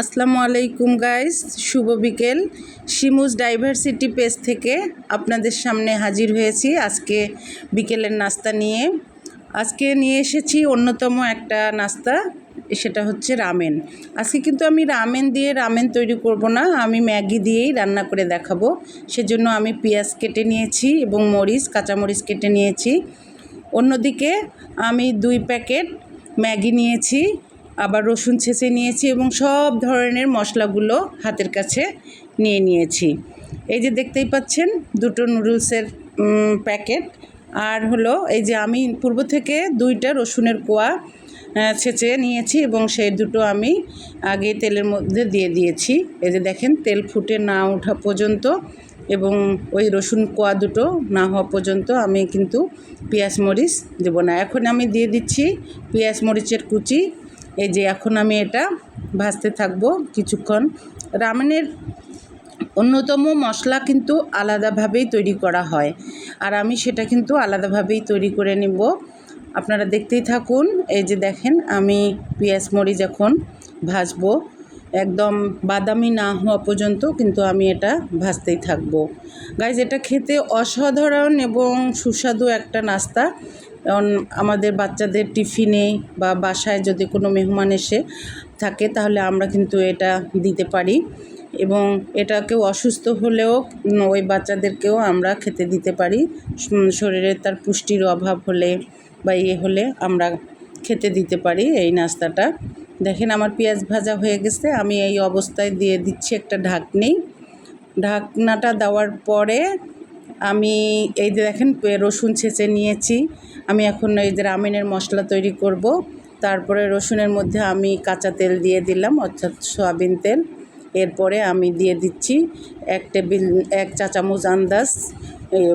আসসালামু আলাইকুম গাইস শুভ বিকেল। শিমুজ ডাইভার্সিটি পেজ থেকে আপনাদের সামনে হাজির হয়েছি আজকে বিকেলের নাস্তা নিয়ে। আজকে নিয়ে এসেছি অন্যতম একটা নাস্তা, সেটা হচ্ছে রামেন। আজকে কিন্তু আমি রামেন দিয়ে রামেন তৈরি করব না, আমি ম্যাগি দিয়েই রান্না করে দেখাবো। সেজন্য আমি পেঁয়াজ কেটে নিয়েছি এবং মরিচ, কাঁচামরিচ কেটে নিয়েছি। অন্যদিকে আমি দুই প্যাকেট ম্যাগি নিয়েছি। আবার রসুন ছেঁচে নিয়েছি এবং সব ধরনের মশলাগুলো হাতের কাছে নিয়ে নিয়েছি। এই যে দেখতেই পাচ্ছেন, দুটো নুডলসের প্যাকেট। আর হলো এই যে আমি পূর্ব থেকে দুইটা রসুনের কোয়া ছেঁচে নিয়েছি এবং সেই দুটো আমি আগে তেলের মধ্যে দিয়ে দিয়েছি। এই যে দেখেন, তেল ফুটে না ওঠা পর্যন্ত এবং ওই রসুন কোয়া দুটো না হওয়া পর্যন্ত আমি কিন্তু পেঁয়াজ মরিচ দেবো না। এখন আমি দিয়ে দিচ্ছি পেঁয়াজ মরিচের কুচি এই যে এখন আমি এটা ভাজতে থাকব কিছুক্ষণ। রামেনের অন্যতম মশলা কিন্তু আলাদাভাবেই তৈরি করা হয়। আর আমি সেটা কিন্তু আলাদাভাবেই তৈরি করে নিব। আপনারা দেখতেই থাকুন, এই যে দেখেন আমি পেঁয়াজ মরিচ এখন ভাজবো। একদম বাদামি না হওয়া পর্যন্ত কিন্তু আমি এটা ভাজতেই থাকব। গাইজ, এটা খেতে অসাধারণ এবং সুস্বাদু একটা নাস্তা। কারণ আমাদের বাচ্চাদের টিফিনে বা বাসায় যদি কোনো মেহমান এসে থাকে, তাহলে আমরা কিন্তু এটা দিতে পারি। এবং এটা কেউ অসুস্থ হলেও ওই বাচ্চাদেরকেও আমরা খেতে দিতে পারি। শরীরে তার পুষ্টির অভাব হলে বা ইয়ে হলে আমরা খেতে দিতে পারি এই নাস্তাটা। দেখেন আমার পেঁয়াজ ভাজা হয়ে গেছে, আমি এই অবস্থায় দিয়ে দিচ্ছি একটা ঢাকনি। ঢাকনাটা দেওয়ার পরে আমি এই যে দেখেন রসুন ছেঁচে নিয়েছি। আমি এখন এই যে রামেনের মশলা তৈরি করব। তারপরে রসুনের মধ্যে আমি কাঁচা তেল দিয়ে দিলাম, অর্থাৎ সয়াবিন তেল। এরপরে আমি দিয়ে দিচ্ছি এক টেবিল, এক চা চামচ আন্দাজ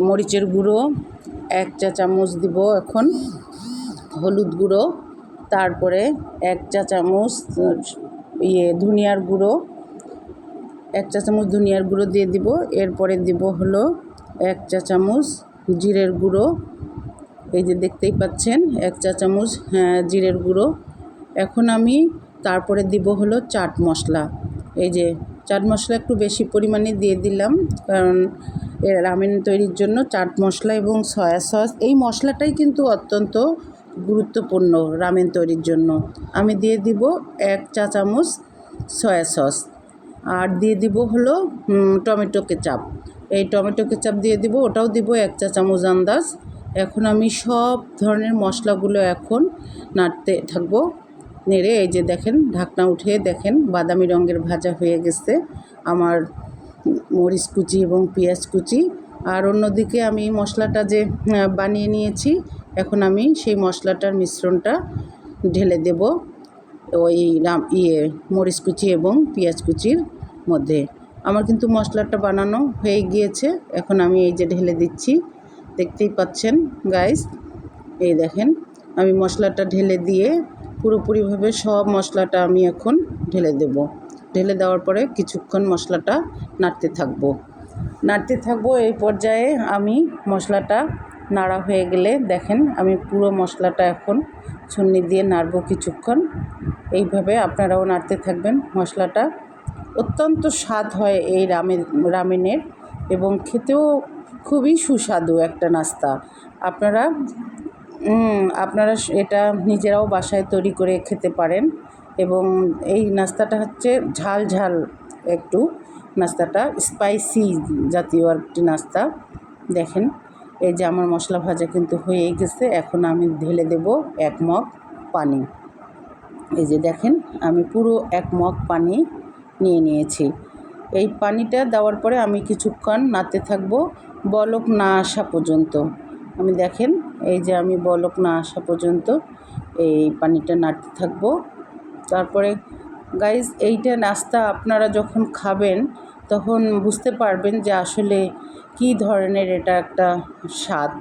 মরিচের গুঁড়ো, এক চা চামচ দিব এখন হলুদ গুঁড়ো, তারপরে এক চা চামচ ইয়ে ধনিয়ার গুঁড়ো, এক চা চামচ ধনিয়ার গুঁড়ো দিয়ে দিব। এরপরে দিব হলো এক চা চামচ জিরের গুঁড়ো। এই যে দেখতেই পাচ্ছেন, এক চা চামচ হ্যাঁ জিরের গুঁড়ো। এখন আমি তারপরে দিব হলো চাট মশলা। এই যে চাট মশলা একটু বেশি পরিমাণে দিয়ে দিলাম, কারণ রামেন তৈরির জন্য চাট মশলা এবং সয়া সস, এই মশলাটাই কিন্তু অত্যন্ত গুরুত্বপূর্ণ রামেন তৈরির জন্য। আমি দিয়ে দিব এক চা চামচ সয়া সস, আর দিয়ে দিব হলো টমেটো কেচাপ। এই টমেটো কেচাপ দিয়ে দিব, ওটাও দিব এক চা চামচ আন্দাজ। এখন আমি সব ধরনের মশলাগুলো এখন নাড়তে থাকব, নেড়ে এই যে দেখেন ঢাকনা উঠে দেখেন বাদামি রঙের ভাজা হয়ে গেছে, আমার মরিচ কুচি এবং পেঁয়াজ কুচি। আর অন্যদিকে আমি মশলাটা যে বানিয়ে নিয়েছি, এখন আমি সেই মশলাটার মিশ্রণটা ঢেলে দেব, ওই ইয়ে মরিচ কুচি এবং পেঁয়াজ কুচির মধ্যে। আমার কিন্তু মশলাটা বানানো হয়ে গিয়েছে। এখন আমি এই যে ঢেলে দিচ্ছি। দেখতেই পাচ্ছেন গাইস এই দেখেন, আমি মশলাটা ঢেলে দিয়ে পুরোপুরিভাবে সব মশলাটা আমি এখন ঢেলে দেব। ঢেলে দেওয়ার পরে কিছুক্ষণ মশলাটা নাড়তে থাকব। নাড়তে থাকব, এই পর্যায়ে আমি মশলাটা নাড়া হয়ে গেলে দেখেন, আমি পুরো মশলাটা এখন ছুন্নি দিয়ে নাড়ব কিছুক্ষণ। এইভাবে আপনারাও নাড়তে থাকবেন। মশলাটা অত্যন্ত স্বাদ হয় এই রামের, রামেনের এবং খেতেও খুবই সুস্বাদু একটা নাস্তা। আপনারা আপনারা এটা নিজেরাও বাসায় তৈরি করে খেতে পারেন এবং এই নাস্তাটা হচ্ছে ঝাল ঝাল একটু নাস্তাটা, স্পাইসি জাতীয় একটি নাস্তা। দেখেন, এই যে আমার মশলা ভাজা কিন্তু হয়েই গেছে, এখন আমি ঢেলে দেব এক মগ পানি। এই যে দেখেন, আমি পুরো এক মগ পানি নিয়ে নিয়েছি। এই পানিটা দেওয়ার পরে আমি কিছুক্ষণ নাড়তে থাকব বলক না আসা পর্যন্ত। আমি দেখেন, এই যে আমি বলক না আসা পর্যন্ত এই পানিটা নাড়তে থাকব। তারপরে গাইজ এইটা নাস্তা আপনারা যখন খাবেন, তখন বুঝতে পারবেন যে আসলে কী ধরনের এটা একটা স্বাদ।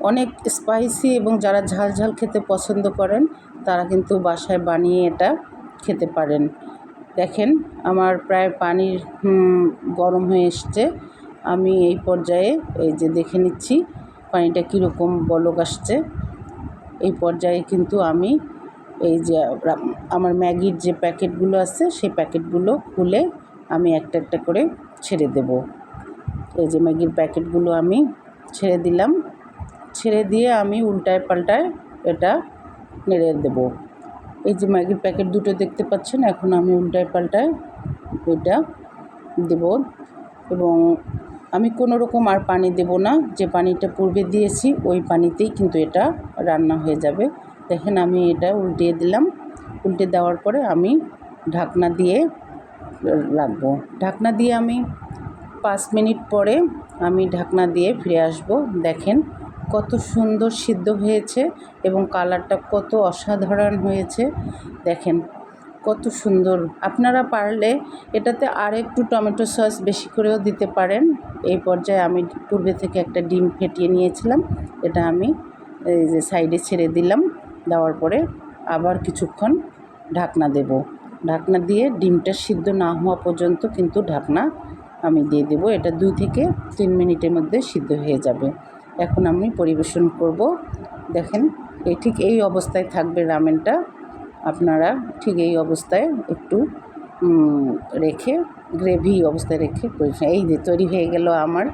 অনেক স্পাইসি এবং যারা ঝাল ঝাল খেতে পছন্দ করেন, তারা কিন্তু বাসায় বানিয়ে এটা খেতে পারেন। দেখেন, আমার প্রায় পানির গরম হয়ে এসছে। আমি এই পর্যায়ে, এই যে দেখে নিচ্ছি পানিটা কীরকম বলক আসছে। এই পর্যায়ে কিন্তু আমি এই যে আমার ম্যাগির যে প্যাকেটগুলো আছে, সেই প্যাকেটগুলো খুলে আমি একটা একটা করে ছেড়ে দেব। এই যে ম্যাগির প্যাকেটগুলো আমি ছেড়ে দিলাম। ছেড়ে দিয়ে আমি উল্টায় পাল্টায় এটা নেড়ে দেব। এই যে ম্যাগির প্যাকেট দুটো দেখতে পাচ্ছেন, এখন আমি উল্টায় পাল্টায় ওইটা দেব। এবং আমি কোনো রকম আর পানি দেব না, যে পানিটা পূর্বে দিয়েছি, ওই পানিতেই কিন্তু এটা রান্না হয়ে যাবে। দেখেন আমি এটা উল্টিয়ে দিলাম। উল্টে দেওয়ার পরে আমি ঢাকনা দিয়ে রাখব। ঢাকনা দিয়ে আমি পাঁচ মিনিট পরে আমি ঢাকনা দিয়ে ফিরে আসব। দেখেন কত সুন্দর সিদ্ধ হয়েছে এবং কালারটা কত অসাধারণ হয়েছে। দেখেন, কত সুন্দর। আপনারা পারলে এটাতে আর একটু টমেটো সস বেশি করেও দিতে পারেন। এই পর্যায়ে আমি পূর্বে থেকে একটা ডিম ফেটিয়ে নিয়েছিলাম। এটা আমি এই যে সাইডে ছেড়ে দিলাম। দেওয়ার পরে আবার কিছুক্ষণ ঢাকনা দেব। ঢাকনা দিয়ে ডিমটা সিদ্ধ না হওয়া পর্যন্ত কিন্তু ঢাকনা আমি দিয়ে দেবো। এটা দুই থেকে তিন মিনিটের মধ্যে সিদ্ধ হয়ে যাবে। এখন আমি পরিবেশন করব। দেখেন, এই ঠিক এই অবস্থায় থাকবে রামেনটা। আপনারা ঠিক এই অবস্থায় একটু রেখে, গ্রেভি অবস্থায় রেখে এই যে তৈরি হয়ে গেল আমার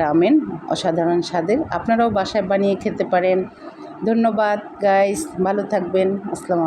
রামেন অসাধারণ স্বাদের। আপনারাও বাসায় বানিয়ে খেতে পারেন। ধন্যবাদ গাইস ভালো থাকবেন। আসসালামু